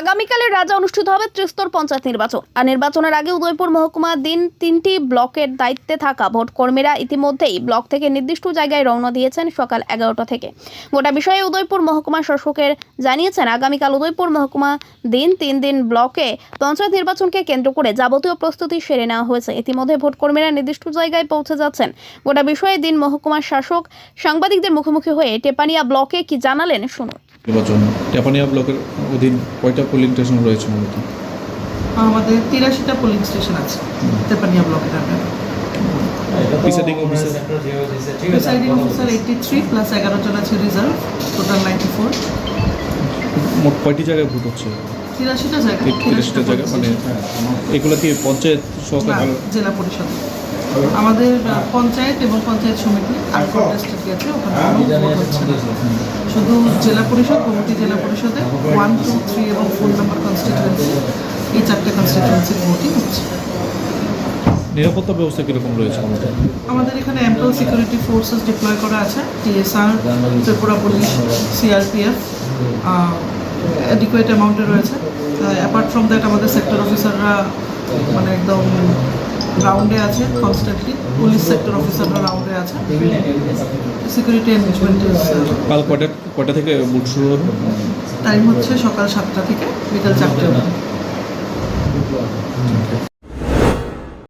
আগামীকালের রাজা অনুষ্ঠিত হবে ত্রিস্তর পঞ্চায়েত নির্বাচন। আর নির্বাচনের আগে উদয়পুর মহকুমা দিন তিনটি ব্লকের দায়িত্বে থাকা ভোট কর্মীরা ইতিমধ্যেই ব্লক থেকে নির্দিষ্ট জায়গায় রওনা দিয়েছেন সকাল এগারোটা থেকে। গোটা বিষয়ে উদয়পুর মহকুমা শাসকের জানিয়েছেন, আগামীকাল উদয়পুর মহকুমা দিন তিন দিন ব্লকে পঞ্চায়েত নির্বাচনকে কেন্দ্র করে যাবতীয় প্রস্তুতি সেরে নেওয়া হয়েছে। ইতিমধ্যে ভোট কর্মীরা নির্দিষ্ট জায়গায় পৌঁছে যাচ্ছেন। গোটা বিষয়ে দিন মহকুমার শাসক সাংবাদিকদের মুখোমুখি হয়ে টেপানিয়া ব্লকে কি জানালেন শুনুন। নির্বাচন। টেপানিয়া ব্লকের অধীন কয়টা পোলিং স্টেশন রয়েছে মূলত? আমাদের তিরাশিটা পোলিং স্টেশন আছে তেপানিয়া ব্লকের আন্ডারে। Presiding officer presiding officer eighty three plus এগারো জন আছে রিজার্ভ টোটাল নাইনটি ফোর মোট কয়টি জায়গায় ভোট হচ্ছে? তিরাশিটা জায়গা তিরিশটা জায়গা মানে এগুলো কি পঞ্চায়েত সহকারে জেলা পরিষদ। আমাদের পঞ্চায়েত এবং পঞ্চায়েত সমিতি আছে ওখানে ভোট না। শুধু জেলা পরিষদ গোমতী জেলা পরিষদে ওয়ান টু থ্রি এবং ফোর নাম্বার কনস্টিটুয়েন্সি এই চারটে কনস্টিটুয়েন্সির ভোটই হচ্ছে। নিরাপত্তা ব্যবস্থা কীরকম রয়েছে আমাদের? আমাদের এখানে অ্যাম্পল সিকিউরিটি ফোর্সেস ডিপ্লয় করা আছে TSR Tripura police CRPF adequate অ্যামাউন্টে রয়েছে। অ্যাপার্ট ফ্রম দ্যাট আমাদের সেক্টর অফিসাররা মানে একদম রাউন্ডে আছে কনস্ট্যান্টলি পুলিশ সেক্টর অফিসাররা রাউন্ডে আছে। সিকিউরিটি এনগেজমেন্ট কাল কটা কটা থেকে বুট শুরু টাইম হচ্ছে সকাল সাতটা থেকে বিকাল চারটে অবধি।